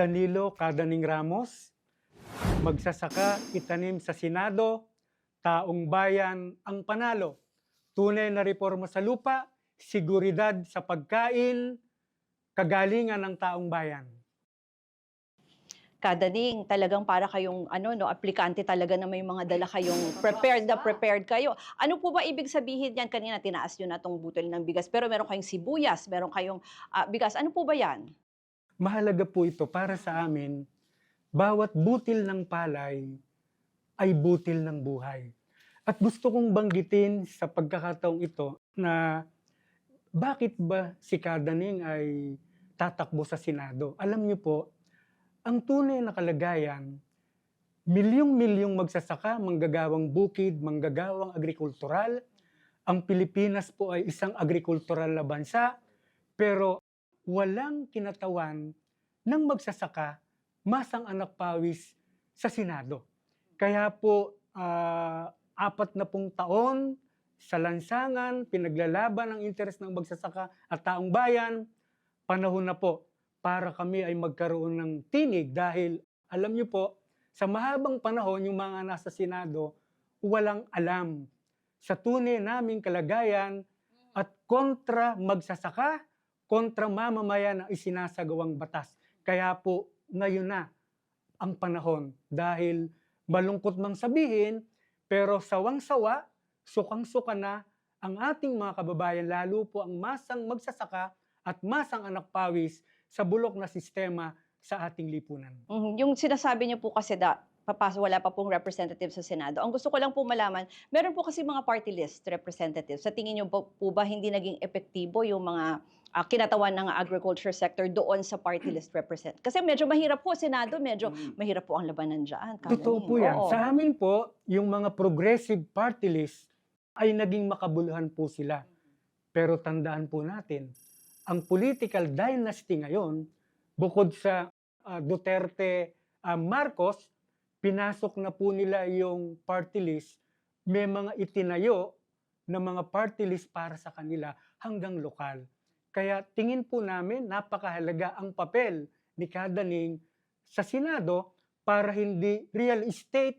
Danilo Cadaning Ramos, magsasaka itanim sa Senado, taong bayan ang panalo. Tunay na reforma sa lupa, seguridad sa pagkain, kagalingan ng taong bayan. Kadaning, talagang para kayong ano no, aplikante talaga na may mga dala kayong prepared na prepared kayo. Ano po ba ibig sabihin yan? Kanina tinaas nyo na tong butil ng bigas, pero meron kayong sibuyas, meron kayong ah, bigas. Ano po ba yan? Mahalaga po ito para sa amin, bawat butil ng palay ay butil ng buhay. At gusto kong banggitin sa pagkakataong ito na bakit ba si Kadaning ay tatakbo sa Senado? Alam niyo po, ang tunay na kalagayan, milyong-milyong magsasaka, manggagawang bukid, manggagawang agrikultural. Ang Pilipinas po ay isang agrikultural na bansa, pero walang kinatawan ng magsasaka masang anak pawis sa Senado. Kaya po, ah, apat na pong taon sa lansangan, pinaglalaban ang interes ng magsasaka at taong bayan, panahon na po para kami ay magkaroon ng tinig dahil alam niyo po, sa mahabang panahon yung mga nasa Senado, walang alam sa tunay naming kalagayan at kontra magsasaka, kontra mamamayan ang isinasagawang batas. Kaya po, ngayon na ang panahon dahil malungkot mang sabihin, pero sawang-sawa, sukang-suka na ang ating mga kababayan, lalo po ang masang magsasaka at masang anak pawis sa bulok na sistema sa ating lipunan. Mhm, Yung sinasabi niyo po kasi da, papasok, wala pa pong representative sa Senado. Ang gusto ko lang po malaman, meron po kasi mga party list representatives. Sa tingin niyo po, ba hindi naging epektibo yung mga ah, kinatawan ng agriculture sector doon sa party list represent? Kasi medyo mahirap po, Senado, medyo mahirap po ang labanan dyan. Totoo po yan. Oo. Sa amin po, yung mga progressive party list ay naging makabuluhan po sila. Pero tandaan po natin, ang political dynasty ngayon, bukod sa ah, Duterte ah, Marcos, pinasok na po nila yung party list, may mga itinayo na mga party list para sa kanila hanggang lokal. Kaya tingin po namin napakahalaga ang papel ni Kadaning sa Senado para hindi real estate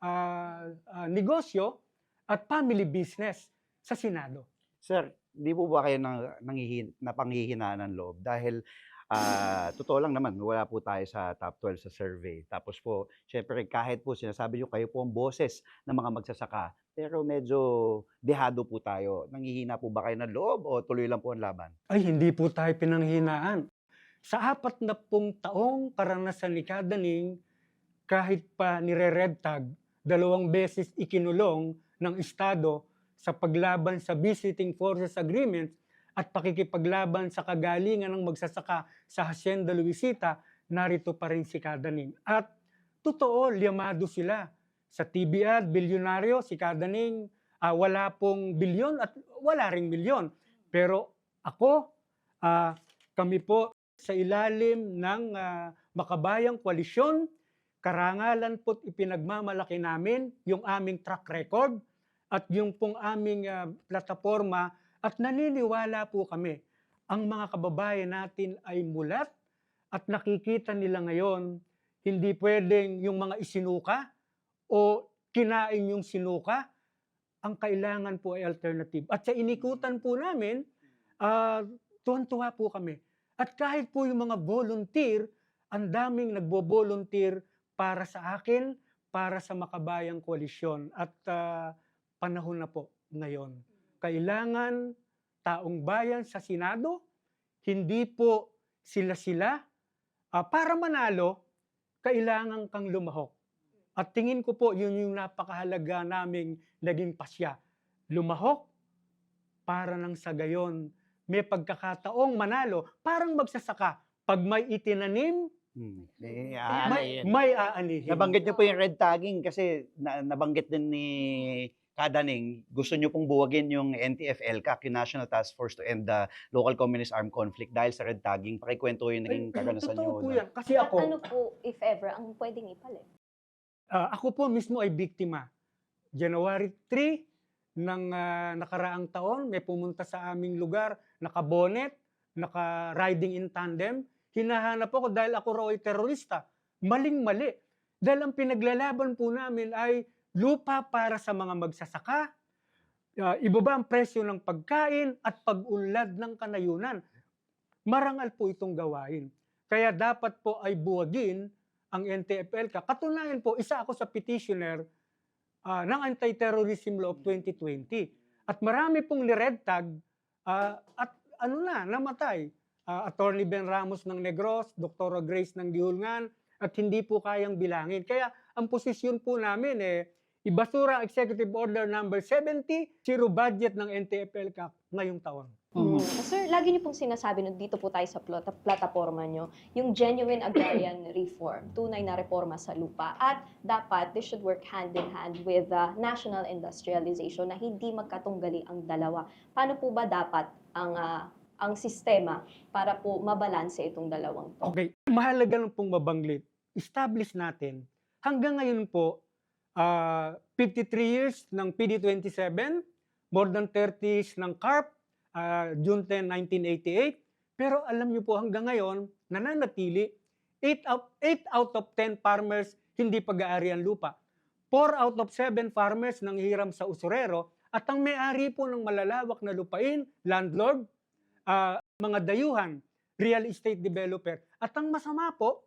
ah, ah, negosyo at family business sa Senado. Sir, di po ba kayo nang, nangihin, napanghihinaan ng loob? Dahil, ah, totoo lang naman, wala po tayo sa top 12 sa survey. Tapos po, syempre, kahit po sinasabi nyo, kayo po ang boses ng mga magsasaka. Pero medyo dehado po tayo. Nanghihina po ba kayo ng loob o tuloy lang po ang laban? Ay, hindi po tayo pinanghinaan. Sa apat na pong taong karanasan ni Kadaning, kahit pa nire-red tag, dalawang beses ikinulong ng Estado sa paglaban sa Visiting Forces Agreement at pakikipaglaban sa kagalingan ng magsasaka sa Hacienda Luisita, narito pa rin si Kadaning. At totoo, liyamado sila. Sa TBR, bilyonaryo, si Kadaning, ah, wala pong bilyon at wala ring milyon. Pero ako, ah, kami po sa ilalim ng ah, makabayang koalisyon, karangalan po't ipinagmamalaki namin yung aming track record at yung pong aming ah, plataforma at naniniwala po kami ang mga kababayan natin ay mulat at nakikita nila ngayon hindi pwedeng yung mga isinuka o kinain yung sinuka ang kailangan po ay alternative. At sa inikutan po namin, ah, tuwan-tuwa po kami. At kahit po yung mga volunteer, ang daming nagbo-volunteer para sa akin, para sa makabayang koalisyon. At ah, panahon na po ngayon. Kailangan taong bayan sa Senado, hindi po sila-sila. Ah, para manalo, kailangan kang lumahok. At tingin ko po, yun yung napakahalaga naming naging pasya. Lumahok para nang sa gayon may pagkakataong manalo, parang magsasaka. Pag may itinanim, Hmm. May, may aanihin. nabanggit nyo po yung red tagging kasi na, nabanggit din ni kadaning, gusto nyo pong buwagin yung NTF-ELCAC, yung National Task Force to End the Local Communist Armed Conflict dahil sa red tagging. Pakikwento yung naging Ay, karanasan totoo nyo. po yan. Kasi At ako, ano po, if ever, ang pwedeng ipalit? ah, ako po mismo ay biktima. January 3 ng ah, nakaraang taon, may pumunta sa aming lugar, naka-bonnet, naka-riding in tandem. Hinahanap ako dahil ako raw ay terorista. Maling-mali. Dahil ang pinaglalaban po namin ay lupa para sa mga magsasaka, ah, ibaba ang presyo ng pagkain at pag-unlad ng kanayunan. Marangal po itong gawain. Kaya dapat po ay buwagin ang NTFL ka. Katunayan po, isa ako sa petitioner ah, ng Anti-Terrorism Law of 2020. At marami pong ni-red tag ah, at ano na, namatay. Ah, Attorney Ben Ramos ng Negros, Dr. Grace ng Gihulngan, at hindi po kayang bilangin. Kaya ang posisyon po namin eh, ibasura ang Executive Order number 70, zero budget ng NTFL ka ngayong taon. Mhm. Mm. Sir, lagi niyo pong sinasabi no, dito po tayo sa plata, plataforma niyo, yung genuine agrarian reform, tunay na reforma sa lupa. At dapat, this should work hand in hand with uh, national industrialization na hindi magkatunggali ang dalawa. Paano po ba dapat ang ah, ang sistema para po mabalanse itong dalawang to? Okay, mahalaga lang pong mabanglit. Establish natin, hanggang ngayon po, ah, 53 years ng PD27, more than 30 years ng CARP, ah, June 10, 1988. Pero alam niyo po, hanggang ngayon, nananatili, 8 out, 8 out of 10 farmers hindi pag-aari ang lupa. 4 out of 7 farmers nang hiram sa usurero at ang may-ari po ng malalawak na lupain, landlord, ah, mga dayuhan, real estate developer. At ang masama po,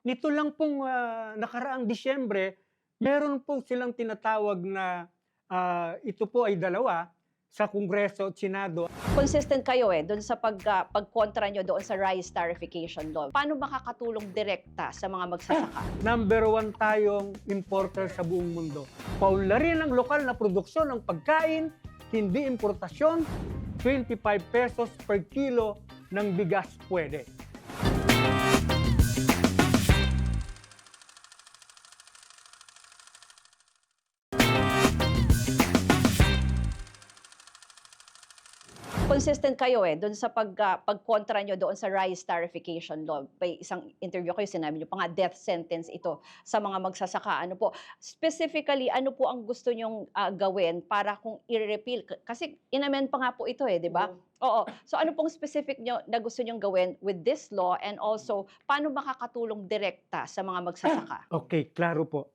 nito lang pong ah, nakaraang Disyembre, meron po silang tinatawag na ah, ito po ay dalawa sa Kongreso at Senado. Consistent kayo eh doon sa pag ah, pagkontra nyo doon sa rice tarification law. Paano makakatulong direkta sa mga magsasaka? Number one tayong importer sa buong mundo. Paunlarin ang lokal na produksyon ng pagkain, hindi importasyon, 25 pesos per kilo ng bigas pwede. Consistent kayo eh doon sa pag ah, pagkontra nyo doon sa rice tarification law. May isang interview kayo sinabi nyo pa nga death sentence ito sa mga magsasaka. Ano po? Specifically, ano po ang gusto nyong ah, gawin para kung i-repeal? Kasi inamen pa nga po ito eh, di ba? Oo. So ano pong specific nyo na gusto nyong gawin with this law and also paano makakatulong direkta sa mga magsasaka? Okay, klaro po.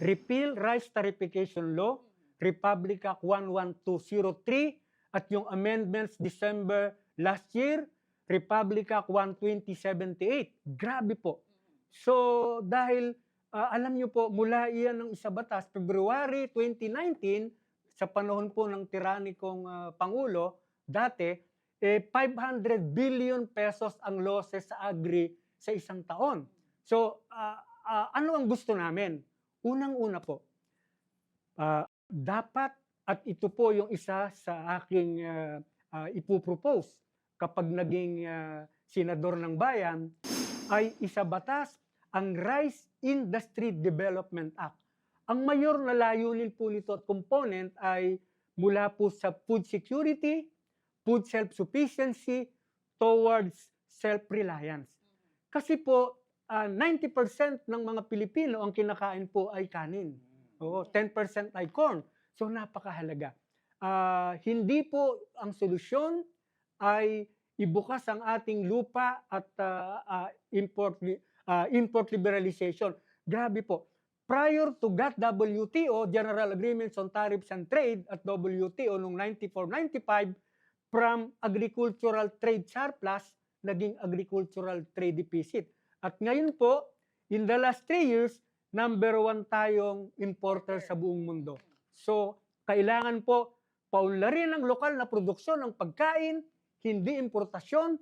Repeal Rice Tarification Law, Republic Act 11203, at yung amendments December last year, Republic Act 12078. Grabe po. So, dahil ah, alam nyo po, mula iyan ng isa batas, February 2019, sa panahon po ng tiranikong ah, Pangulo, dati, eh, 500 billion pesos ang losses sa agri sa isang taon. So, ah, ah, ano ang gusto namin? Unang-una po, ah, dapat, at ito po yung isa sa aking ah, ah, ipupropose kapag naging ah, senador ng bayan, ay isa batas ang Rice Industry Development Act. Ang mayor na layunin po nito at component ay mula po sa food security, food self-sufficiency, towards self-reliance. Kasi po, ah, 90% ng mga Pilipino ang kinakain po ay kanin. Oo, 10% ay corn. So napakahalaga. Ah, hindi po ang solusyon ay ibukas ang ating lupa at ah, ah, import ah, import liberalization. Grabe po. Prior to GATT WTO, General Agreements on Tariffs and Trade at WTO noong 94-95, from agricultural trade surplus, naging agricultural trade deficit. At ngayon po, in the last three years, number one tayong importer sa buong mundo. So, kailangan po paunlarin ang lokal na produksyon ng pagkain, hindi importasyon,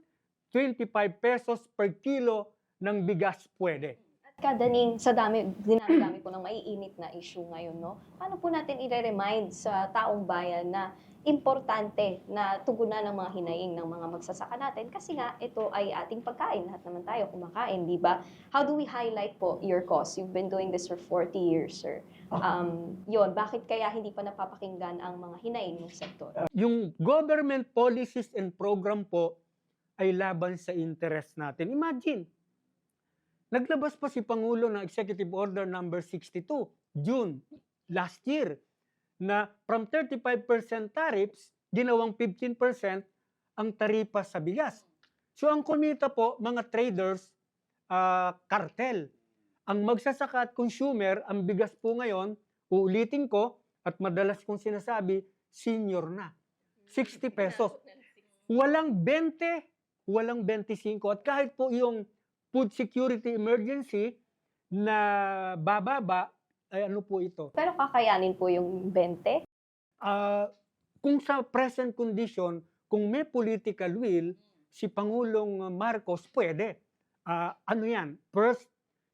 25 pesos per kilo ng bigas pwede. At kadaning sa dami, dinami-dami po ng maiinit na issue ngayon, no? Paano po natin i-remind sa taong bayan na importante na tugunan ng mga hinaing ng mga magsasaka natin kasi nga ito ay ating pagkain. Lahat naman tayo kumakain, di ba? How do we highlight po your cause? You've been doing this for 40 years, sir. Um, yon bakit kaya hindi pa napapakinggan ang mga hinaing ng sektor? Yung government policies and program po ay laban sa interest natin. Imagine, naglabas pa si Pangulo ng Executive Order number 62, June last year, na from 35% tariffs, ginawang 15% ang taripa sa bigas. So ang kumita po, mga traders, ah, cartel. Ang magsasaka at consumer, ang bigas po ngayon, uulitin ko, at madalas kong sinasabi, senior na. 60 pesos. Walang 20, walang 25. At kahit po yung food security emergency na bababa, ay ano po ito? Pero kakayanin po yung 20? Ah, kung sa present condition, kung may political will, si Pangulong Marcos pwede. Ah, ano yan? First,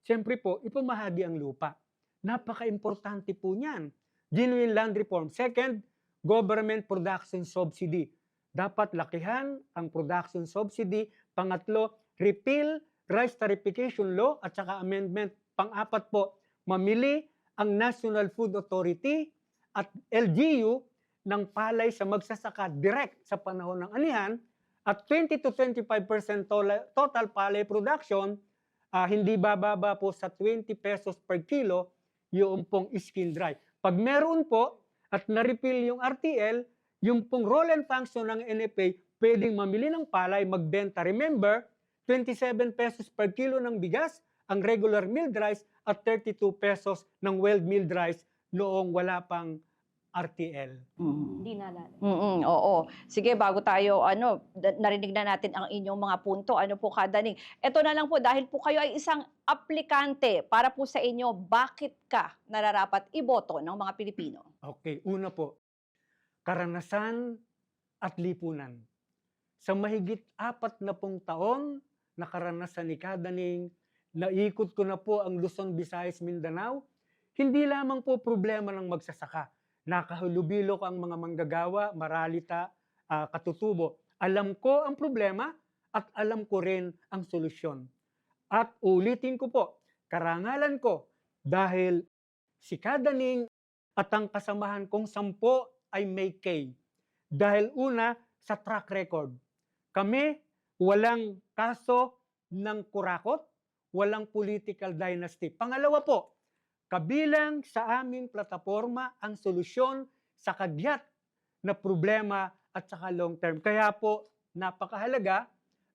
siyempre po, ipamahagi ang lupa. Napaka-importante po niyan. Genuine land reform. Second, government production subsidy. Dapat lakihan ang production subsidy. Pangatlo, repeal rice tarification law at saka amendment. Pang-apat po, mamili ang National Food Authority at LGU ng palay sa magsasaka direct sa panahon ng anihan at 20 to 25% tola- total palay production, ah, hindi bababa po sa 20 pesos per kilo yung pong skin dry. Pag meron po at na-repeal yung RTL, yung pong role and function ng NFA, pwedeng mamili ng palay, magbenta. Remember, 27 pesos per kilo ng bigas ang regular milled rice at 32 pesos ng well milled rice noong wala pang RTL. Hindi naalala. Mm-mm, oo. Sige, bago tayo, ano, narinig na natin ang inyong mga punto. Ano po kadaning? Ito na lang po, dahil po kayo ay isang aplikante para po sa inyo, bakit ka nararapat iboto ng mga Pilipino? Okay, una po, karanasan at lipunan. Sa mahigit apat na pong taon na karanasan ni Kadaning, naikot ko na po ang Luzon, Visayas, Mindanao, hindi lamang po problema ng magsasaka. Nakahulubilo ko ang mga manggagawa, maralita, ah, katutubo. Alam ko ang problema at alam ko rin ang solusyon. At ulitin ko po, karangalan ko dahil si Kadaning at ang kasamahan kong sampo ay may K. Dahil una, sa track record. Kami, walang kaso ng kurakot, walang political dynasty. Pangalawa po, kabilang sa aming plataforma ang solusyon sa kagyat na problema at saka long term. Kaya po, napakahalaga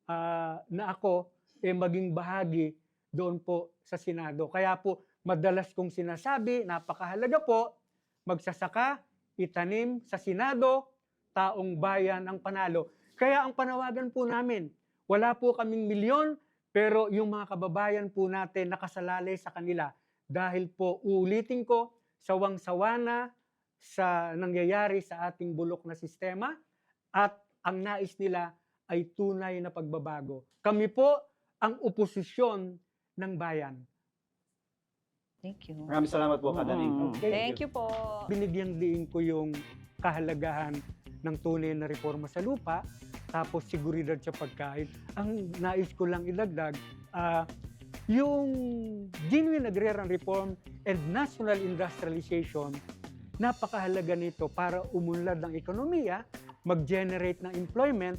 ah, na ako eh, maging bahagi doon po sa Senado. Kaya po, madalas kong sinasabi, napakahalaga po, magsasaka, itanim sa Senado, taong bayan ang panalo. Kaya ang panawagan po namin, wala po kaming milyon, pero yung mga kababayan po natin nakasalalay sa kanila. Dahil po, uulitin ko, sawang-sawa na sa nangyayari sa ating bulok na sistema at ang nais nila ay tunay na pagbabago. Kami po ang oposisyon ng bayan. Thank you. Maraming salamat po, Kadaning. Mm. Okay. Thank you po. Binigyang diin ko yung kahalagahan ng tunay na reforma sa lupa, tapos seguridad sa pagkain. Ang nais ko lang idagdag, ah, yung genuine agrarian reform and national industrialization, napakahalaga nito para umunlad ng ekonomiya, mag-generate ng employment,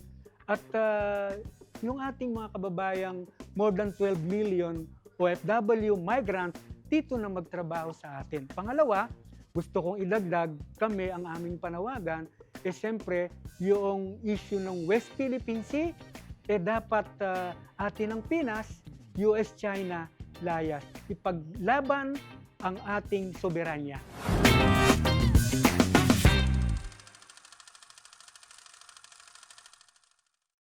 at ah, yung ating mga kababayang more than 12 million OFW migrants dito na magtrabaho sa atin. Pangalawa, gusto kong idagdag kami ang aming panawagan eh siyempre yung issue ng West Philippine Sea eh dapat ah, atin ng Pinas, US-China layas ipaglaban ang ating soberanya.